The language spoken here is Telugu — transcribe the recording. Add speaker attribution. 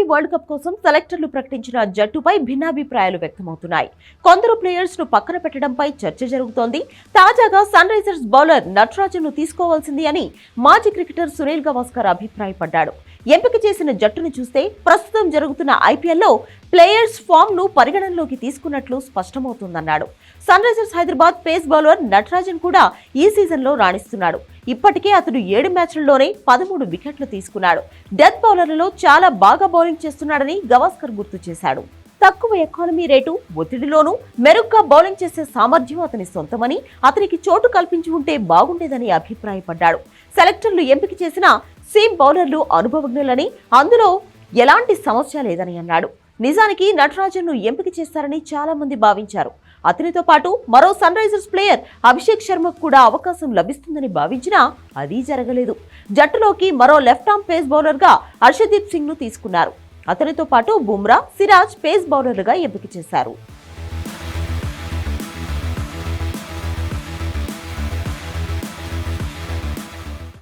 Speaker 1: ట్వంటీ వరల్డ్ కప్ కోసం సెలెక్టర్లు ప్రకటించిన జట్టుపై భిన్నాభిప్రాయాలు వ్యక్తమవుతున్నాయి. కొందరు ప్లేయర్స్ను పక్కన పెట్టడంపై చర్చ జరుగుతోంది. తాజాగా సన్ రైజర్స్ బౌలర్ నటరాజన్ను తీసుకోవాల్సింది అని మాజీ క్రికెటర్ సునీల్ గవాస్కర్ అభిప్రాయపడ్డాడు. ఎంపిక చేసిన జట్టును చూస్తే ప్రస్తుతం జరుగుతున్న ఐపీఎల్లో ప్లేయర్స్ ఫామ్ను పరిగణనలోకి తీసుకున్నట్లు స్పష్టమవుతుందన్నాడు. Sunrisers Hyderabad pace bowler Natarajan కూడా ఈ సీజన్లో రాణిస్తున్నాడు. ఇప్పటికే అతడు ఏడు మ్యాచ్లలోనే పదమూడు వికెట్లు తీసుకున్నాడు. డెత్ బౌలర్లలో చాలా బాగా బౌలింగ్ చేస్తున్నాడని గవాస్కర్ గుర్తు చేశాడు. తక్కువ ఎకానమీ రేటు ఒత్తిడిలోనూ మెరుగ్గా బౌలింగ్ చేసే సామర్థ్యం అతని సొంతమని అతనికి చోటు కల్పించి ఉంటే బాగుండేదని అభిప్రాయపడ్డాడు. సెలెక్టర్లు ఎంపిక చేసిన సీమ్ బౌలర్లు అనుభవజ్ఞులని. అందులో ఎలాంటి సమస్య లేదని అన్నాడు. నిజానికి నటరాజన్ను ఎంపిక చేస్తారని చాలా మంది భావించారు. అతనితో పాటు మరో సన్ రైజర్స్ ప్లేయర్ అభిషేక్ శర్మకు కూడా అవకాశం లభిస్తుందని భావించినా అది జరగలేదు. జట్టులోకి మరో లెఫ్ట్ ఆర్మ్ పేస్ బౌలర్గా హర్షదీప్ సింగ్ను తీసుకున్నారు. అతనితో పాటు బుమ్రా సిరాజ్ పేస్ బౌలర్లుగా ఎంపిక చేశారు.